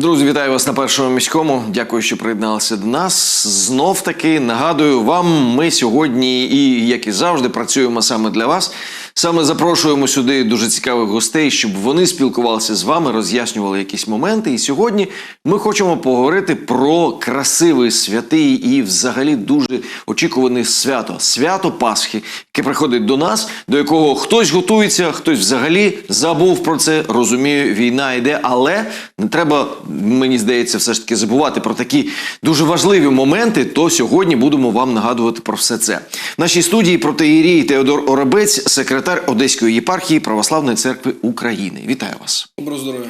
Друзі, вітаю вас на першому міському. Дякую, що приєдналися до нас. Знов таки нагадую вам, ми сьогодні і як і завжди працюємо саме для вас. Саме запрошуємо сюди дуже цікавих гостей, щоб вони спілкувалися з вами, роз'яснювали якісь моменти. І сьогодні ми хочемо поговорити про красивий святий і взагалі дуже очікуване свято свято Пасхи, яке приходить до нас, до якого хтось готується, хтось взагалі забув про це. Розумію, війна йде, але не треба, мені здається, все ж таки забувати про такі дуже важливі моменти. То сьогодні будемо вам нагадувати про все це. В нашій студії протеєрій Теодор Оробець, секретар Одеської єпархії Православної церкви України. Вітаю вас. Доброго здоров'я.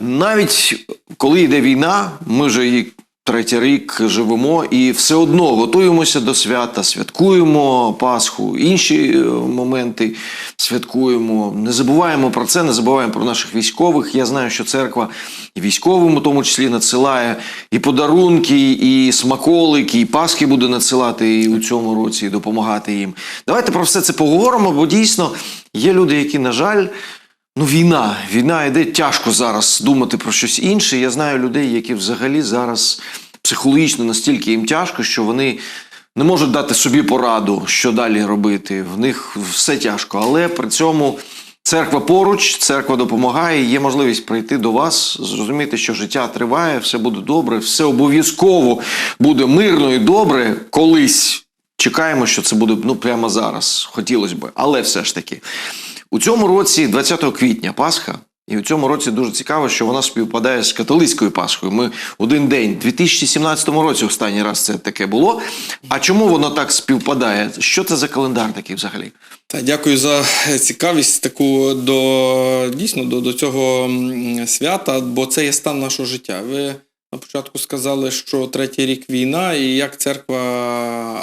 Навіть коли йде війна, ми вже і третій рік живемо і все одно готуємося до свята, святкуємо Пасху, інші е, моменти святкуємо. Не забуваємо про це, не забуваємо про наших військових. Я знаю, що церква військовим у тому числі надсилає і подарунки, і смаколики, і Пасхи буде надсилати і у цьому році, і допомагати їм. Давайте про все це поговоримо, бо дійсно є люди, які, на жаль, Ну, війна. Війна йде тяжко зараз думати про щось інше. Я знаю людей, які взагалі зараз психологічно настільки їм тяжко, що вони не можуть дати собі пораду, що далі робити. В них все тяжко. Але при цьому церква поруч, церква допомагає. Є можливість прийти до вас, зрозуміти, що життя триває, все буде добре, все обов'язково буде мирно і добре колись. Чекаємо, що це буде ну прямо зараз. Хотілося б, але все ж таки. У цьому році, 20 квітня, Пасха, і у цьому році дуже цікаво, що вона співпадає з католицькою Пасхою. Ми один день, у 2017 році останній раз це таке було. А чому воно так співпадає? Що це за календар такий взагалі? Та дякую за цікавість таку до дійсно до, до цього свята, бо це є стан нашого життя. Ви на початку сказали, що третій рік війна і як церква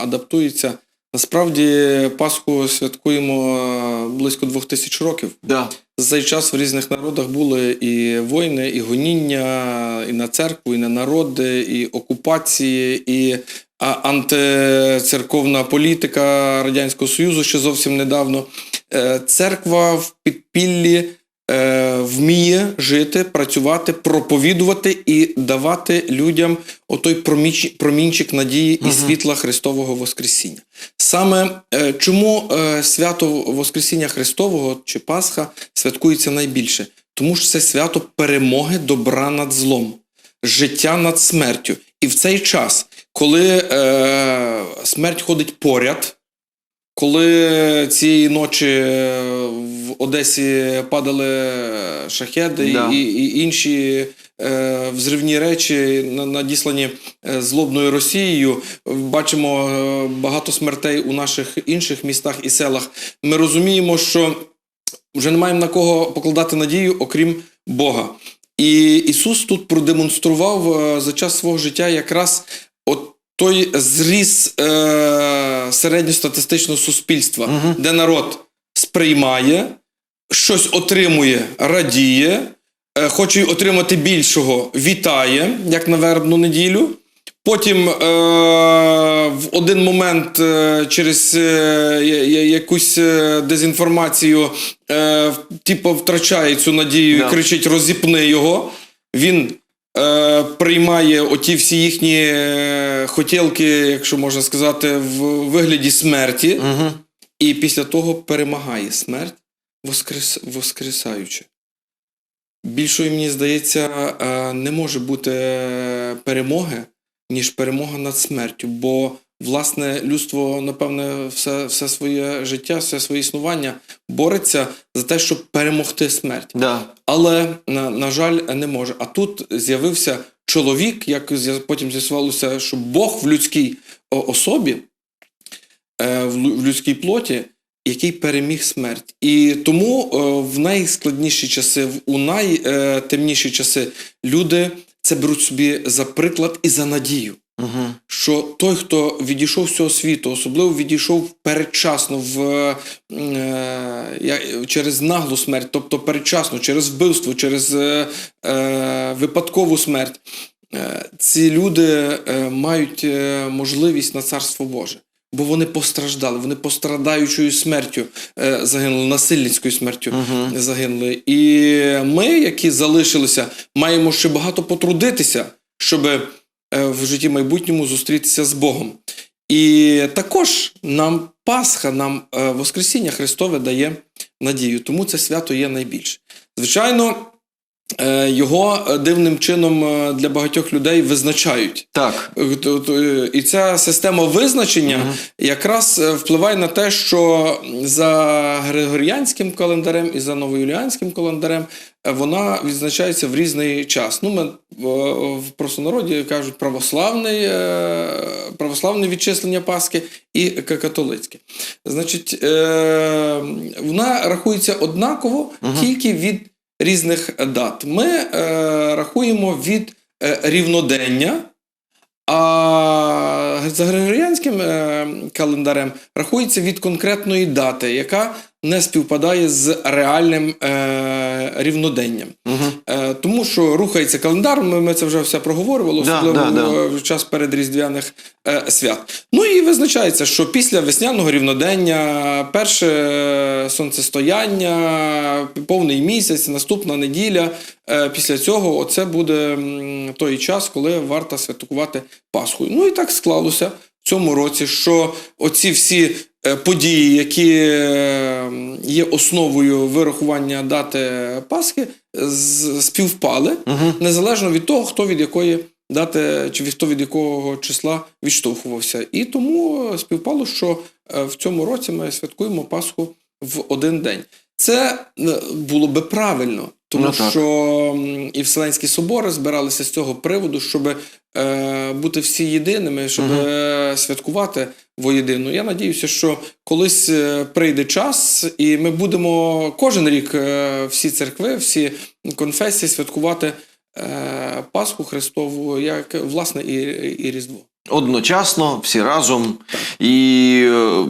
адаптується. Насправді Пасху святкуємо близько двох тисяч років. Да. За цей час в різних народах були і війни, і гоніння, і на церкву, і на народи, і окупації, і антицерковна політика Радянського Союзу ще зовсім недавно. Е, Церква в підпіллі е, вміє жити, працювати, проповідувати і давати людям отой проміч- промінчик надії і світла Христового Воскресіння. Саме е, чому е, свято Воскресіння Христового чи Пасха святкується найбільше? Тому що це свято перемоги добра над злом, життя над смертю. І в цей час, коли е, смерть ходить поряд, коли цієї ночі е, в Одесі падали шахеди Да. і, і інші е, взривні речі, надіслані е, злобною Росією, бачимо е, багато смертей у наших інших містах і селах. Ми розуміємо, що вже не маємо на кого покладати надію, окрім Бога. І Ісус тут продемонстрував е, за час свого життя якраз той зріз е, середньостатистичного суспільства, де народ сприймає, щось отримує, радіє, е, хоче отримати більшого, вітає, як на вербну неділю. Потім е, в один момент е, через е, я- якусь е, дезінформацію е, типу, втрачає цю надію і кричить: розіпни його. Він е, приймає оті всі їхні е, хотілки, якщо можна сказати, в вигляді смерті, Угу. і після того перемагає смерть, воскрес, воскресаючи. Більшої, мені здається, е, не може бути е, перемоги, ніж перемога над смертю. Бо, власне, людство, напевне, все, все своє життя, все своє існування бореться за те, щоб перемогти смерть. Да. Але, на, на жаль, не може. А тут з'явився чоловік, як потім з'ясувалося, що Бог в людській особі, е, в людській плоті, який переміг смерть. І тому е, в найскладніші часи, у найтемніші часи люди це беруть собі за приклад і за надію. Що той, хто відійшов з цього світу, особливо відійшов передчасно в, е, через наглу смерть, тобто передчасно, через вбивство, через е, е, випадкову смерть, е, ці люди е, мають е, можливість на царство Боже. бо вони постраждали, вони пострадаючою смертю е, загинули, насильницькою смертю загинули. І ми, які залишилися, маємо ще багато потрудитися, щоб е, в житті майбутньому зустрітися з Богом. І також нам Пасха, нам е, Воскресіння Христове дає надію. Тому це свято є найбільше. Звичайно, е, його е, дивним чином е, для багатьох людей визначають. Так. Е, е, І ця система визначення якраз е, впливає на те, що за Григоріанським календарем і за новоюліанським календарем е, вона відзначається в різний час. Ну, ми в- простонароді кажуть православний, е, православне відчислення Пасхи і католицьке. Значить, е, вона рахується однаково тільки від різних дат. Ми е, рахуємо від е, рівнодення. А за Григоріанським е, календарем рахується від конкретної дати, яка не співпадає з реальним е, рівноденням. Е, тому що рухається календар, ми, ми це вже все проговорювали, особливо да, да. в- в час передріздвяних е, свят. Ну і визначається, що після весняного рівнодення, перше е, сонцестояння, повний місяць, наступна неділя. е, Після цього оце буде той час, коли варто святкувати Пасху. Ну і так склалося цьому році, що оці всі е, події, які е, є основою вирахування дати Пасхи, співпали незалежно від того, хто від якої дати чи від хто від якого числа відштовхувався. І тому співпало, що е, в цьому році ми святкуємо Пасху в один день. Це було би правильно, тому Ну, так. що і Вселенські собори збиралися з цього приводу, щоб е, бути всі єдиними, щоб е, святкувати воєдину. Я надіюся, що колись е, прийде час, і ми будемо кожен рік е, всі церкви, всі конфесії святкувати е, Пасху Христову, як власне і, і Різдво. Одночасно, всі разом. І е,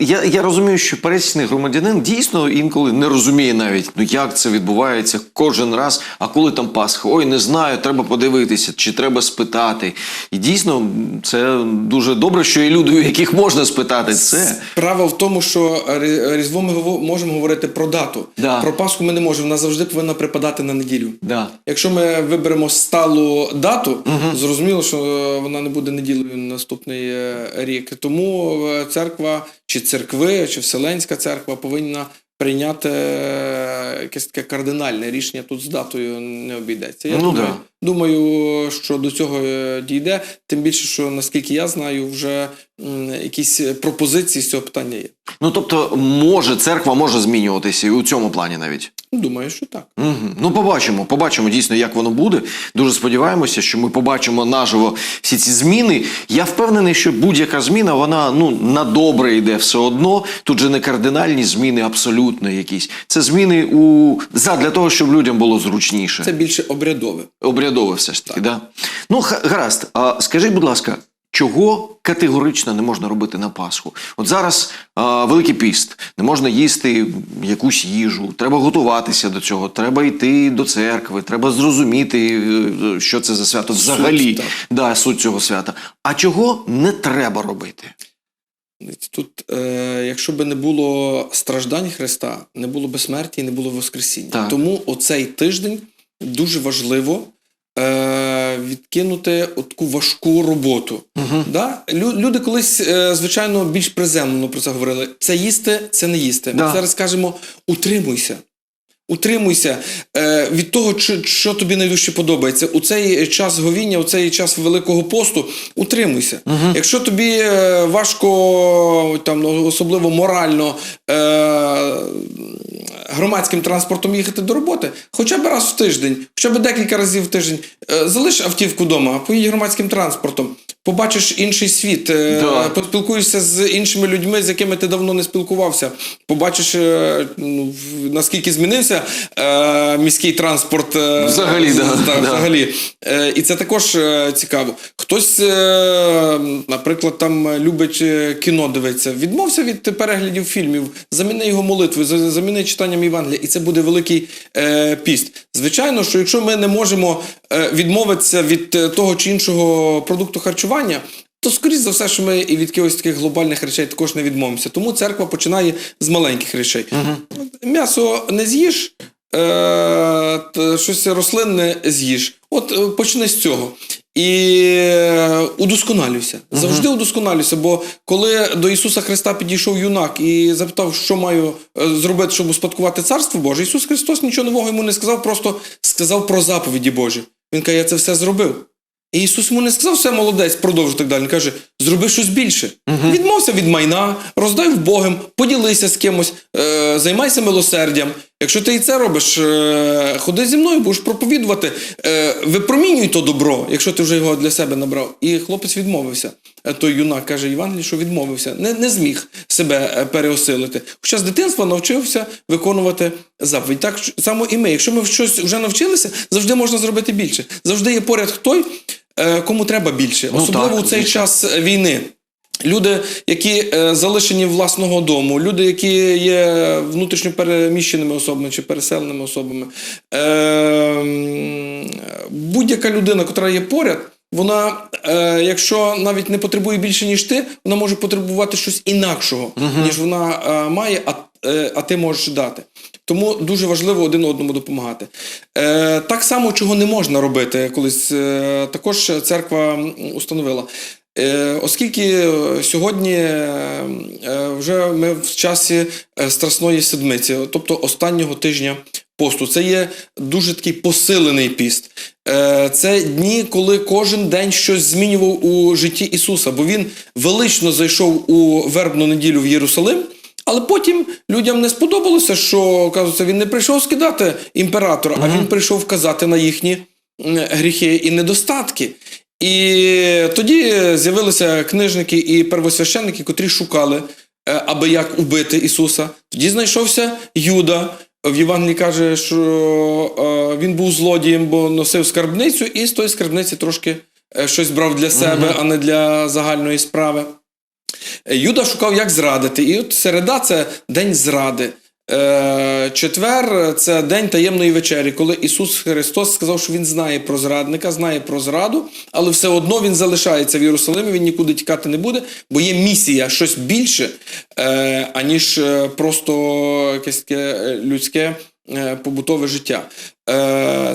я, я розумію, що пересічний громадянин дійсно інколи не розуміє навіть, ну як це відбувається кожен раз. А коли там Пасха? Ой, не знаю, треба подивитися, чи треба спитати. І дійсно, це дуже добре, що є люди, у яких можна спитати це. Справа в тому, що Рі- Різдво ми можемо говорити про дату. Да. Про Пасху ми не можемо. Вона завжди повинна припадати на неділю. Да. Якщо ми виберемо сталу дату, зрозуміло, що е, вона не буде неділею наступний е, рік. Тому е, церква чи церкви, чи Вселенська церква повинна прийняти е, якесь таке кардинальне рішення. Тут з датою не обійдеться. Я Ну, думаю, да. Думаю, що до цього е, дійде. Тим більше, що наскільки я знаю, вже якісь пропозиції з цього питання є. Ну тобто, може, церква може змінюватися і у цьому плані навіть. Думаю, що так. Угу. Ну, побачимо, побачимо дійсно, як воно буде. Дуже сподіваємося, що ми побачимо наживо всі ці зміни. Я впевнений, що будь-яка зміна, вона ну на добре йде все одно. Тут же не кардинальні зміни, абсолютно якісь. Це зміни у задля того, щоб людям було зручніше. Це більше обрядове. Обрядове все ж таки, да? Ну, гаразд. А скажіть, будь ласка, чого категорично не можна робити на Пасху? От зараз а, Великий піст, не можна їсти якусь їжу, треба готуватися до цього, треба йти до церкви, треба зрозуміти, е, що це за свято взагалі. так. да, суть цього свята. А чого не треба робити? Тут, е, якщо би не було страждань Христа, не було би смерті і не було Воскресіння. Так. Тому оцей тиждень дуже важливо е, відкинути таку важку роботу. Да? Лю- люди колись, е, звичайно, більш приземлено про це говорили. Це їсти, це не їсти. Да. Ми зараз кажемо утримуйся. Утримуйся е, від того, чи- що тобі найдужче подобається. У цей час говіння, у цей час Великого посту, утримуйся. Якщо тобі е, важко, там, особливо морально, е, громадським транспортом їхати до роботи, хоча б раз в тиждень, хоча б декілька разів в тиждень, е, залиш автівку вдома, поїдь громадським транспортом. Побачиш інший світ, е, Да. поспілкуєшся з іншими людьми, з якими ти давно не спілкувався. Побачиш, е, ну, наскільки змінився е, міський транспорт. Взагалі, да, да. взагалі. І це також цікаво. Хтось, наприклад, там любить кіно дивитися. Відмовся від переглядів фільмів, заміни його молитвою, заміни читанням Євангелія, і це буде великий піст. Звичайно, що якщо ми не можемо відмовитися від того чи іншого продукту харчування. То скоріш за все, що ми і від якихось таких глобальних речей також не відмовимося. Тому церква починає з маленьких речей. М'ясо не з'їш, е, щось рослинне з'їш. От е, почни з цього. І е, удосконалюйся. Завжди удосконалюйся. Бо коли до Ісуса Христа підійшов юнак і запитав, що маю е, зробити, щоб успадкувати Царство Боже, Ісус Христос нічого нового йому не сказав, просто сказав про заповіді Божі. Він каже, я це все зробив. І Ісус йому не сказав, все молодець, продовжуй так далі. Він каже, зроби щось більше. Відмовся від майна, роздай в Богом, поділися з кимось, е, займайся милосердям. Якщо ти і це робиш, е, ходи зі мною, будеш проповідувати, е, випромінюй то добро, якщо ти вже його для себе набрав. І хлопець відмовився. Е, Той юнак каже Євангелій, що відмовився, не, не зміг себе е, переосилити. Хоча з дитинства навчився виконувати заповідь. Так само і ми. Якщо ми щось вже навчилися, завжди можна зробити більше. Завжди є поряд той, кому треба більше, Ну, особливо так, у цей більше. час е, війни. Люди, які е, залишені власного дому, люди, які є внутрішньо переміщеними особами чи переселеними особами. Е, будь-яка людина, яка є поряд, вона, е, якщо навіть не потребує більше, ніж ти, вона може потребувати щось інакшого, ніж вона е, має, а, е, а ти можеш дати. Тому дуже важливо один одному допомагати. Е, так само, чого не можна робити, колись е, також церква установила. Е, Оскільки е, сьогодні е, е, вже ми в часі е, Страсної седмиці, тобто останнього тижня посту, це є дуже такий посилений піст. Е, Це дні, коли кожен день щось змінював у житті Ісуса, бо Він велично зайшов у вербну неділю в Єрусалим. Але потім людям не сподобалося, що кажуться, він не прийшов скидати імператора, а він прийшов вказати на їхні гріхи і недостатки. І тоді з'явилися книжники і первосвященники, котрі шукали, е, аби як убити Ісуса. Тоді знайшовся Юда. В Євангелії каже, що е, він був злодієм, бо носив скарбницю, і з тої скарбниці трошки е, щось брав для себе, а не для загальної справи. Е, Юда шукав, як зрадити. І от середа це день зради. Е, Четвер це день таємної вечері, коли Ісус Христос сказав, що Він знає про зрадника, знає про зраду, але все одно Він залишається в Єрусалимі, він нікуди тікати не буде, бо є місія щось більше, е, аніж е, просто якесь таке людське побутове життя.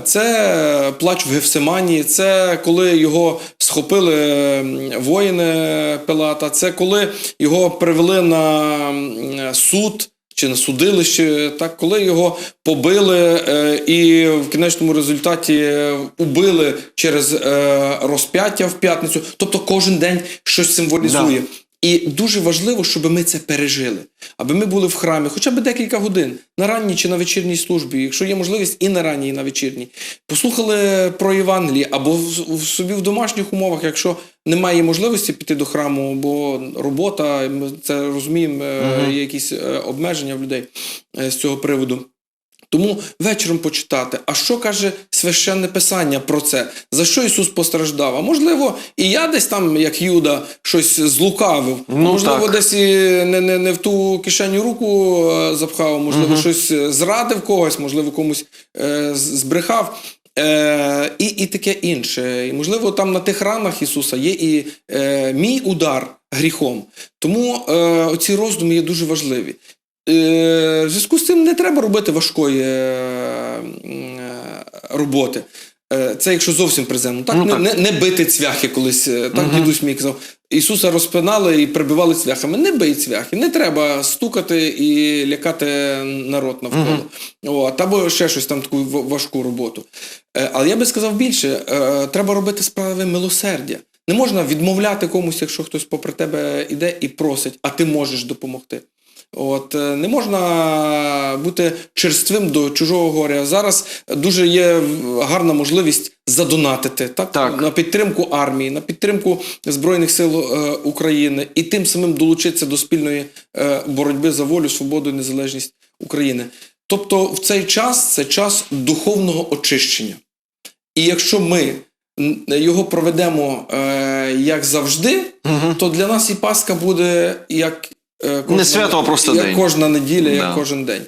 Це плач в Гефсиманії, це коли його схопили воїни Пилата, це коли його привели на суд. Чи на судилище, так коли його побили е, і в кінечному результаті е, убили через е, розп'яття в п'ятницю. Тобто кожен день щось символізує. І дуже важливо, щоб ми це пережили, аби ми були в храмі хоча б декілька годин на ранній чи на вечірній службі, якщо є можливість, і на ранній, і на вечірній. Послухали про Євангеліє або в, в собі в домашніх умовах, якщо немає можливості піти до храму, бо робота, ми це розуміємо, е, є якісь е, обмеження в людей е, з цього приводу. Тому вечором почитати, а що каже священне писання про це? За що Ісус постраждав? А можливо, і я десь там, як Юда, щось злукавив. Ну, можливо, так. десь і не, не, не в ту кишеню руку е, запхав, можливо, щось е, зрадив когось, можливо, комусь е, збрехав. Е, і, і таке інше. І, можливо, там на тих ранах Ісуса є і е, мій удар гріхом. Тому е, оці роздуми є дуже важливі. Е, в зв'язку з цим не треба робити важкої е, е, роботи. Це якщо зовсім приземно. Так, Ну, так. Не, не бити цвяхи колись. Так дідусь мій казав. Ісуса розпинали і прибивали цвяхами. Не бий цвяхи, не треба стукати і лякати народ навколо. От, або ще щось там таку важку роботу. Але я би сказав більше: треба робити справи милосердя. Не можна відмовляти комусь, якщо хтось попри тебе іде і просить, а ти можеш допомогти. От е, не можна бути черствим до чужого горя. Зараз дуже є гарна можливість задонатити так, Так. на підтримку армії, на підтримку збройних сил е, України і тим самим долучитися до спільної е, боротьби за волю, свободу і незалежність України. Тобто, в цей час це час духовного очищення. І якщо ми його проведемо е, як завжди, то для нас і Пасха буде як е, Не свято, а просто як день. кожна неділя, Да. як кожен день.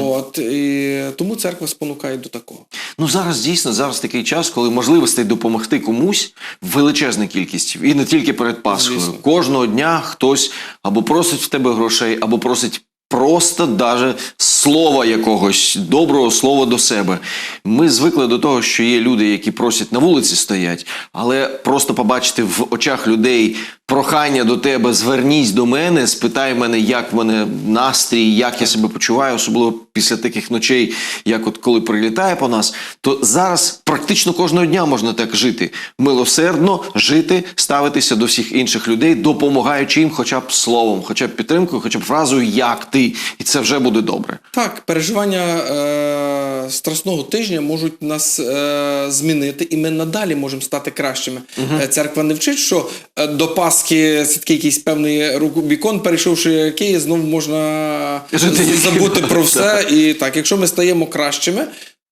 От, і тому церква спонукає до такого. Ну зараз дійсно зараз такий час, коли можливостей допомогти комусь величезна кількість, і не тільки перед Пасхою. Звісно. Кожного дня хтось або просить в тебе грошей, або просить. Просто даже слова якогось доброго слова до себе. Ми звикли до того, що є люди, які просять на вулиці стоять, але просто побачити в очах людей прохання до тебе, звернись до мене, спитай мене, як в мене настрій, як я себе почуваю, особливо після таких ночей, як от коли прилітає по нас, то зараз практично кожного дня можна так жити. Милосердно жити, ставитися до всіх інших людей, допомагаючи їм хоча б словом, хоча б підтримкою, хоча б фразою як ти, і це вже буде добре. Так, переживання е, страсного тижня можуть нас е, змінити, і ми надалі можемо стати кращими. Е, Церква не вчить, що е, до Пасхи це такий якийсь певний Рубікон, перейшовши який, знову можна Жити забути про все. І так, якщо ми стаємо кращими,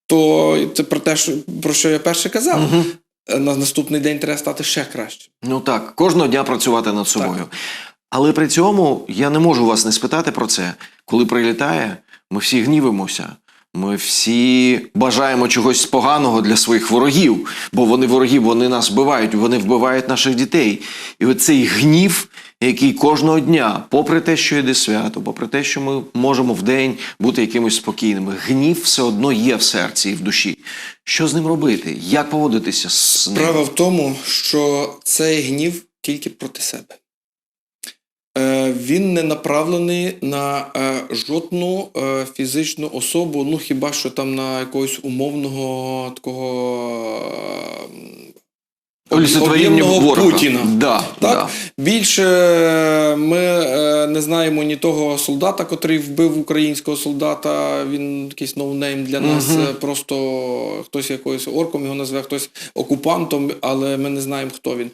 то це про те, про що я перше казав. Е, На наступний день треба стати ще краще. Ну так, кожного дня працювати над собою. Але при цьому я не можу вас не спитати про це. Коли прилітає, ми всі гнівимося. Ми всі бажаємо чогось поганого для своїх ворогів, бо вони вороги, вони нас вбивають, вони вбивають наших дітей. І оцей гнів, який кожного дня, попри те, що йде свято, попри те, що ми можемо в день бути якимось спокійними, гнів все одно є в серці і в душі. Що з ним робити? Як поводитися з ним? Справа в тому, що цей гнів тільки проти себе. Е, Він не направлений на е, жодну е, фізичну особу, ну хіба що там на якогось умовного такого об'ємного. Путіна. Да, Так? да. Більше ми не знаємо ні того солдата, котрий вбив українського солдата. Він якийсь ноунейм для нас. Е, Просто хтось якоюсь орком його назве, хтось окупантом, але ми не знаємо, хто він.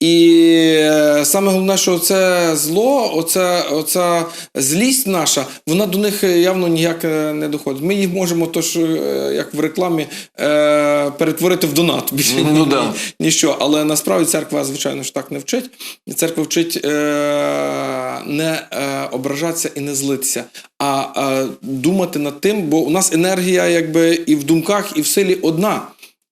І е, саме головне, що це зло, оця, оця злість наша, вона до них явно ніяк е, не доходить. Ми їх можемо, тож, е, як в рекламі, е, перетворити в донат. Більше Ну, ні- да. ніщо. Але насправді церква, звичайно ж, так не вчить. Церква вчить е, не е, ображатися і не злитися, а е, думати над тим, бо у нас енергія якби і в думках, і в силі одна.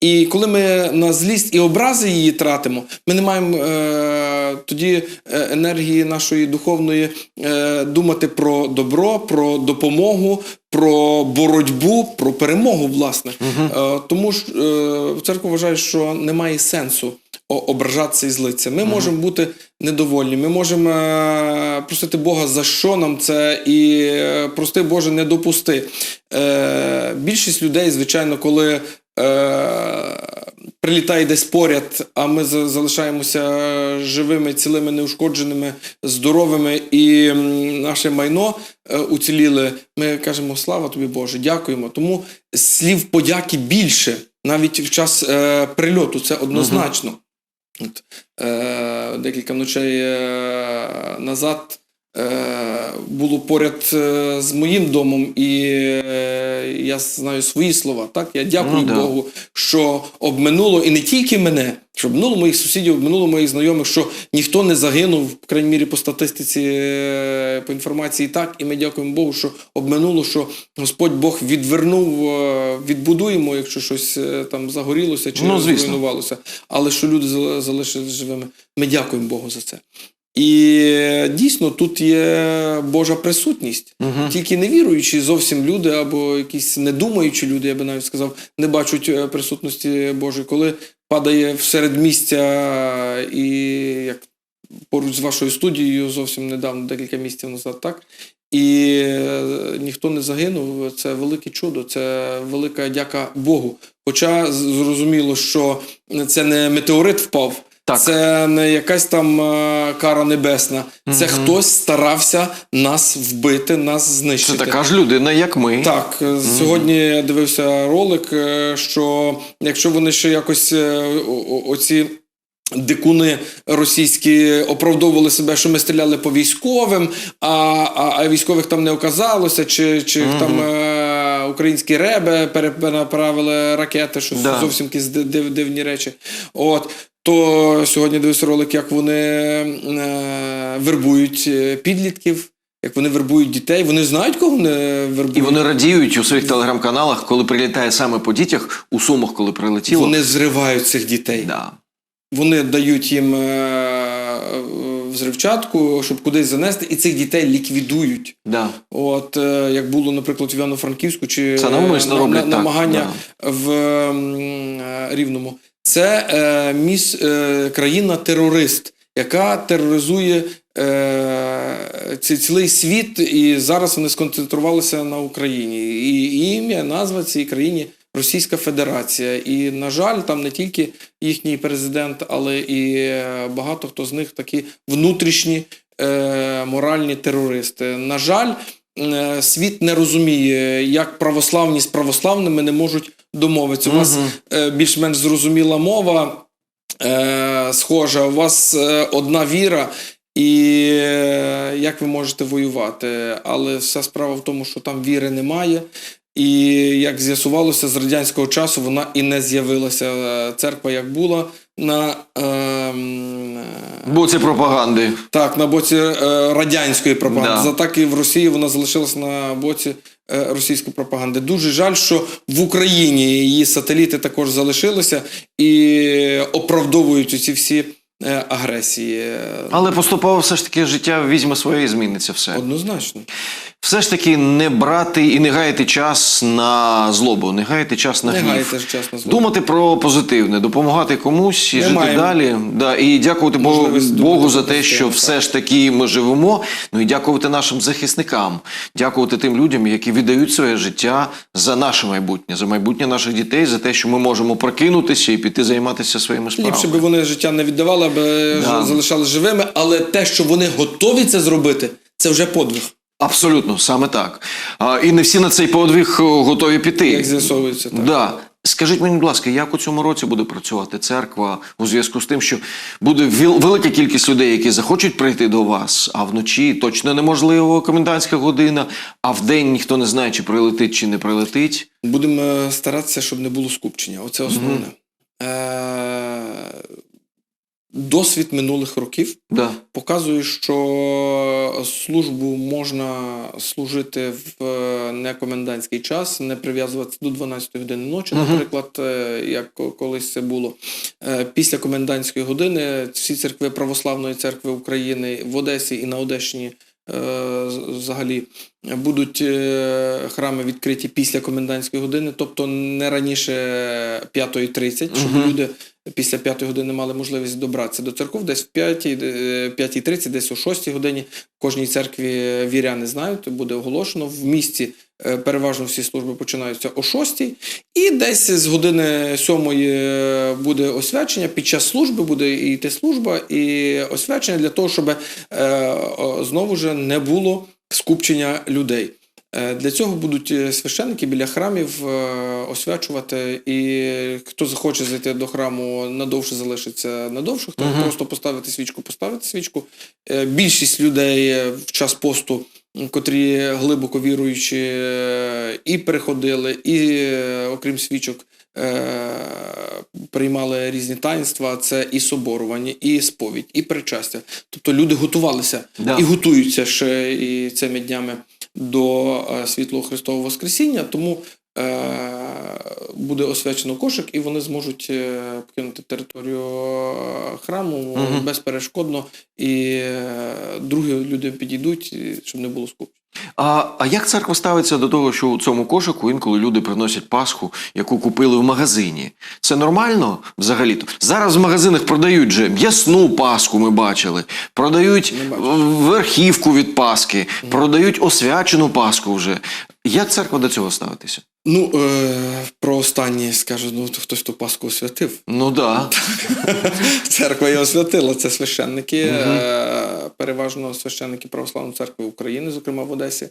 І коли ми на злість і образи її тратимо, ми не маємо е, тоді е, енергії нашої духовної е, думати про добро, про допомогу, про боротьбу, про перемогу, власне. Е, тому ж е, церква вважає, що немає сенсу ображатися і злитися. Ми можемо бути недовольні, ми можемо е, просити Бога, за що нам це, і е, прости Боже, не допусти. Е, більшість людей, звичайно, коли. Е, Прилітає десь поряд, а ми залишаємося живими, цілими, неушкодженими, здоровими, і наше майно е, уціліли. Ми кажемо слава тобі, Боже, дякуємо. Тому слів подяки більше, навіть в час е, прильоту, це однозначно. От, е, декілька ночей назад було поряд е, з моїм домом, і е, я знаю свої слова. Так? Я дякую Ну, да. Богу, що обминуло і не тільки мене, що обминуло моїх сусідів, обминуло моїх знайомих, що ніхто не загинув, в крайній мірі по статистиці, е, по інформації так. І ми дякуємо Богу, що обминуло, що Господь Бог відвернув, е, відбудуємо, якщо щось е, там загорілося чи Ну, зруйнувалося, але що люди зал- залишилися живими. Ми дякуємо Богу за це. І дійсно тут є Божа присутність. Мгм. Тільки невіруючі зовсім люди, або якісь недумаючі люди, я би навіть сказав, не бачать е, присутності Божої, коли падає в середмістя і як поруч з вашою студією зовсім недавно, декілька місяців назад, так? І е, ніхто не загинув. Це велике чудо, це велика дяка Богу. Хоча зрозуміло, що це не метеорит впав, Так. це не якась там е, кара небесна. Це Мгм. хтось старався нас вбити, нас Це знищити. така ж людина, як ми. Так, е, сьогодні я дивився ролик, е, що якщо вони ще якось е, о- о- оці. Дикуни російські оправдовували себе, що ми стріляли по військовим, а, а, а військових там не оказалося, чи, чи там е, українські реби переправили ракети, що Да. зовсім якісь див- дивні речі. От то сьогодні дивився ролик, як вони е, вербують е, підлітків. як вони вербують дітей. Вони знають, кого вони вербують. І вони радіють у своїх телеграм-каналах, коли прилітає саме по дітях, у сумах, коли прилетіло. Вони зривають цих дітей. Да. Вони дають їм е, взривчатку, щоб кудись занести, і цих дітей ліквідують. Да. От як було, наприклад, в Івано-Франківську чи Це навмисно на- роблять на- так, намагання в е, Рівному. Це е, міс, е, країна-терорист, яка тероризує е, ці- цілий світ, і зараз вони сконцентрувалися на Україні. І ім'я, назва цієї країні Російська Федерація. І, на жаль, там не тільки їхній президент, але і е, багато хто з них такі внутрішні е, моральні терористи. На жаль, світ не розуміє, як православні з православними не можуть домовитися. У вас е, більш-менш зрозуміла мова, е, схожа, у вас е, одна віра. І е, як ви можете воювати? Але вся справа в тому, що там віри немає. І як з'ясувалося, з радянського часу вона і не з'явилася. Е, Церква як була на, е, Бо це пропаганди. так, на боці е, радянської пропаганди. Да. За так і в Росії вона залишилася на боці е, російської пропаганди. Дуже жаль, що в Україні її сателіти також залишилися і оправдовують ці всі е, агресії. Але поступово все ж таки життя візьме своє і зміниться все. Однозначно. Все ж таки не брати і не гаяти час на злобу, не гаяти час на Не гнів. Думати про позитивне, допомагати комусь і Ми жити маємо далі. Да, і дякувати Богу, можливість Богу за те, що все ж таки ми живемо. Ну і дякувати нашим захисникам, дякувати тим людям, які віддають своє життя за наше майбутнє, за майбутнє наших дітей, за те, що ми можемо прокинутися і піти займатися своїми справами. Ліпше би вони життя не віддавали, аби Да. залишались живими, але те, що вони готові це зробити, це вже подвиг, Абсолютно, саме так. А, і не всі на цей подвиг е, готові піти. як з'ясовується. Так. Да. Скажіть мені, будь ласка, як у цьому році буде працювати церква у зв'язку з тим, що буде велика кількість людей, які захочуть прийти до вас, а вночі точно неможливо комендантська година, а вдень ніхто не знає, чи прилетить, чи не прилетить. Будемо старатися, щоб не було скупчення. Оце основне. Е- Досвід минулих років Да. показує, що службу можна служити в е, некомендантський час, не прив'язуватися до 12 години ночі, Мгм. наприклад, е, як колись це було. Е, Після комендантської години всі церкви Православної церкви України в Одесі і на Одещині взагалі будуть храми відкриті після комендантської години, тобто не раніше 5.30, щоб Мгм. люди після 5 години мали можливість добратися до церков, десь в 5, 5.30, десь о 6 годині. В кожній церкві віряни знають, буде оголошено. В місті е, переважно всі служби починаються о 6 і десь з години 7 буде освячення. Під час служби буде йти служба і освячення для того, щоб е, знову ж не було скупчення людей. Е, Для цього будуть е, священники біля храмів е, освячувати, і хто захоче зайти до храму надовше залишиться надовше, хто Мгм. просто поставити свічку, поставити свічку. Більшість людей в час посту, котрі глибоко віруючі, е, і переходили, і окрім свічок. Приймали різні таїнства, це і соборування, і сповідь, і причастя. Тобто люди готувалися Да. і готуються ще і цими днями до е, світлого Христового Воскресіння, тому е, буде освячено кошик, і вони зможуть е, покинути територію храму угу. безперешкодно, і другі люди підійдуть, щоб не було скуп. А, а як церква ставиться до того, що у цьому кошику інколи люди приносять Пасху, яку купили в магазині? Це нормально взагалі-то? Зараз в магазинах продають же м'ясну Пасху, ми бачили, продають верхівку від Пасхи, продають освячену Пасху вже. Як церква до цього ставитися? Ну, е, про останнє скажу, ну то хтось ту Пасху освятив. Ну да. Церква її освятила. Це священники, Мгм. е, переважно священники Православної церкви України, зокрема в Одесі,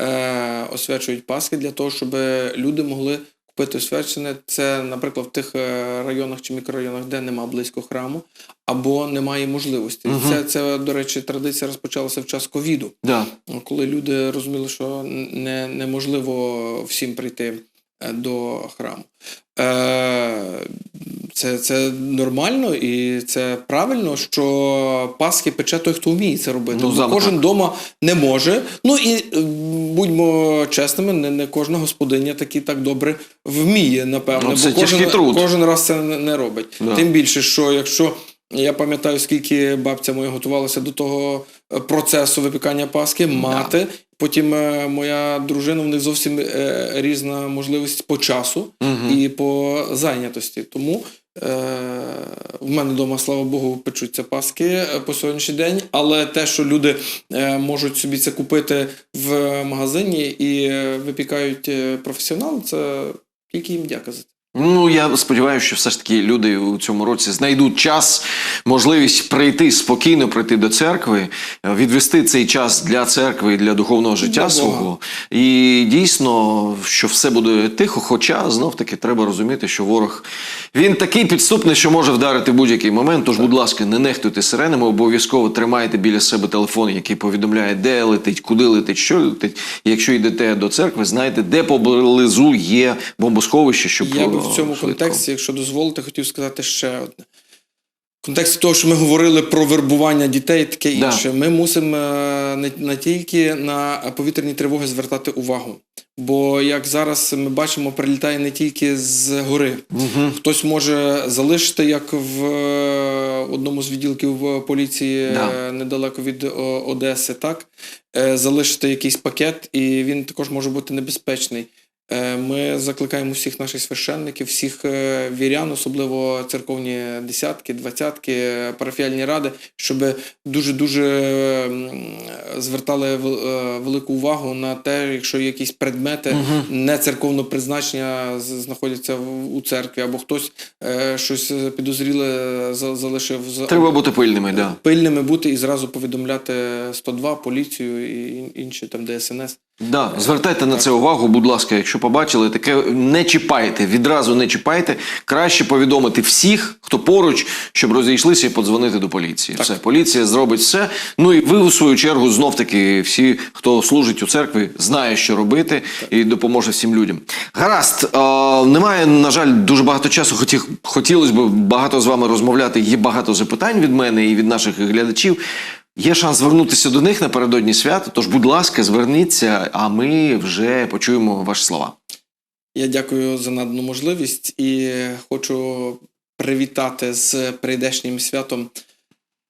е, освячують Пасхи для того, щоб люди могли купити освячене. Це, наприклад, в тих е, районах чи мікрорайонах, де нема близько храму, або немає можливості. Мгм. Це, це, до речі, традиція розпочалася в час ковіду. да. Коли люди розуміли, що не, неможливо всім прийти е, до храму. Е, Це, це нормально і це правильно, що Пасхи пече той, хто вміє це робити. Ну, Бо кожен вдома не може. Ну і е, будьмо чесними, не, не кожна господиня таки так добре вміє, напевно. Ну, це бо кожен, труд. кожен раз це не, робить. Да. Тим більше, що якщо я пам'ятаю, скільки бабця моя готувалася до того е, процесу випікання Пасхи, мати. Потім е, моя дружина, в них зовсім різна можливість по часу Мгм. і по зайнятості. Тому е, в мене вдома, слава Богу, печуться паски е, по сьогоднішній день. Але те, що люди е, можуть собі це купити в магазині і е, випікають професіонал, це тільки їм дяка за це. Ну, я сподіваюся, що все ж таки люди у цьому році знайдуть час, можливість прийти спокійно, прийти до церкви, відвести цей час для церкви і для духовного життя Бога. свого. І дійсно, що все буде тихо. Хоча знов таки треба розуміти, що ворог він такий підступний, що може вдарити в будь-який момент. Тож, будь ласка, не нехтуйте сиренами, обов'язково тримайте біля себе телефон, який повідомляє, де летить, куди летить, що летить. І якщо йдете до церкви, знайте, де поблизу є бомбосховище, щоб в цьому швидко. контексті, якщо дозволите, хотів сказати ще одне. В контексті того, що ми говорили про вербування дітей, таке Да. інше, ми мусимо е, не, не тільки на повітряні тривоги звертати увагу. Бо як зараз ми бачимо, прилітає не тільки з гори. Мгм. Хтось може залишити, як в е, одному з відділків поліції Да. е, недалеко від Одеси, так? Залишити якийсь пакет, і він також може бути небезпечний. Е, Ми закликаємо всіх наших священників, всіх е, вірян, особливо церковні десятки, двадцятки, е, парафіальні ради, щоб дуже-дуже звертали вел- е, велику увагу на те, якщо якісь предмети не церковного призначення знаходяться в- у церкві, або хтось щось підозріле за- залишив Треба бути пильними, да. пильними бути і зразу повідомляти 102, поліцію і інші там ДСНС. Да, звертайте на це увагу, будь ласка, якщо побачили, таке не чіпайте, відразу не чіпайте. Краще повідомити всіх, хто поруч, щоб розійшлися і подзвонити до поліції. Все, поліція зробить все. Ну і ви, у свою чергу, знов таки, всі, хто служить у церкві, знає, що робити, і допоможе всім людям. Гаразд, е, немає, на жаль, дуже багато часу. Хотів, хотілося б багато з вами розмовляти. Є багато запитань від мене і від наших глядачів. Є шанс звернутися до них напередодні свята. Тож, будь ласка, зверніться, а ми вже почуємо ваші слова. Я дякую за надану можливість і хочу привітати з прийдешнім святом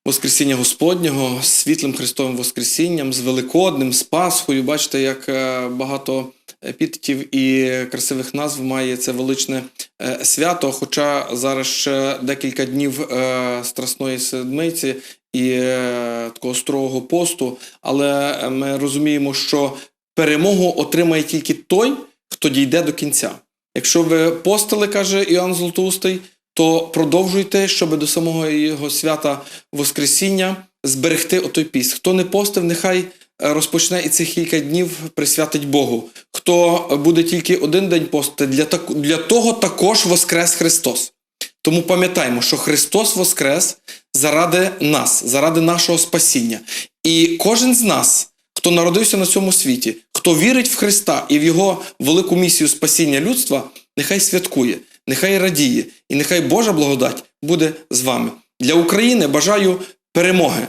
Воскресіння Господнього, світлим Христовим Воскресінням, з Великодним, з Пасхою. Бачите, як е, багато епітетів і красивих назв має це величне е, свято. Хоча зараз ще декілька днів е, Страсної Седмиці і такого строгого посту, але ми розуміємо, що перемогу отримає тільки той, хто дійде до кінця. Якщо ви постили, каже Іоанн Златоустий, то продовжуйте, щоб до самого його свята Воскресіння зберегти отой піст. Хто не постив, нехай е, розпочне і цих кілька днів присвятить Богу. Хто буде тільки один день постити, для, так- для того також воскрес Христос. Тому пам'ятаємо, що Христос воскрес заради нас, заради нашого спасіння. І кожен з нас, хто народився на цьому світі, хто вірить в Христа і в Його велику місію спасіння людства, нехай святкує, нехай радіє, і нехай Божа благодать буде з вами. Для України бажаю перемоги.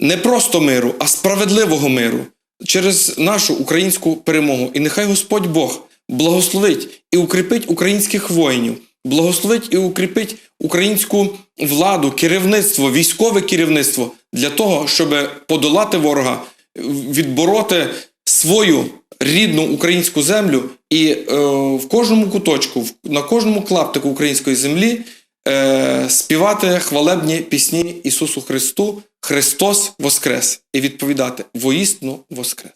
Не просто миру, а справедливого миру через нашу українську перемогу. І нехай Господь Бог благословить і укріпить українських воїнів, благословить і укріпить українську владу, керівництво, військове керівництво для того, щоб подолати ворога, відбороти свою рідну українську землю і е, в кожному куточку, в- на кожному клаптику української землі е, співати хвалебні пісні Ісусу Христу Христос Воскрес і відповідати воістину Воскрес.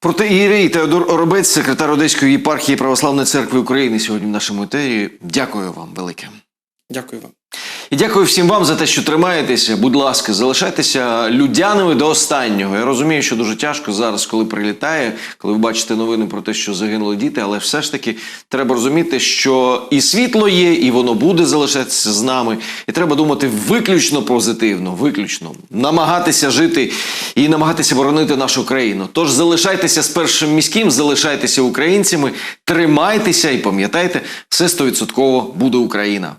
Проте Єрей Теодор Оробець, секретар Одеської єпархії Православної церкви України, сьогодні в нашому етері. Дякую вам велике. Дякую вам. І дякую всім вам за те, що тримаєтеся. Будь ласка, залишайтеся людяними до останнього. Я розумію, що дуже тяжко зараз, коли прилітає, коли ви бачите новини про те, що загинули діти, але все ж таки треба розуміти, що і світло є, і воно буде залишатися з нами. І треба думати виключно позитивно, виключно намагатися жити і намагатися боронити нашу країну. Тож залишайтеся з першим міським, залишайтеся українцями, тримайтеся і пам'ятайте, все стовідсотково буде Україна.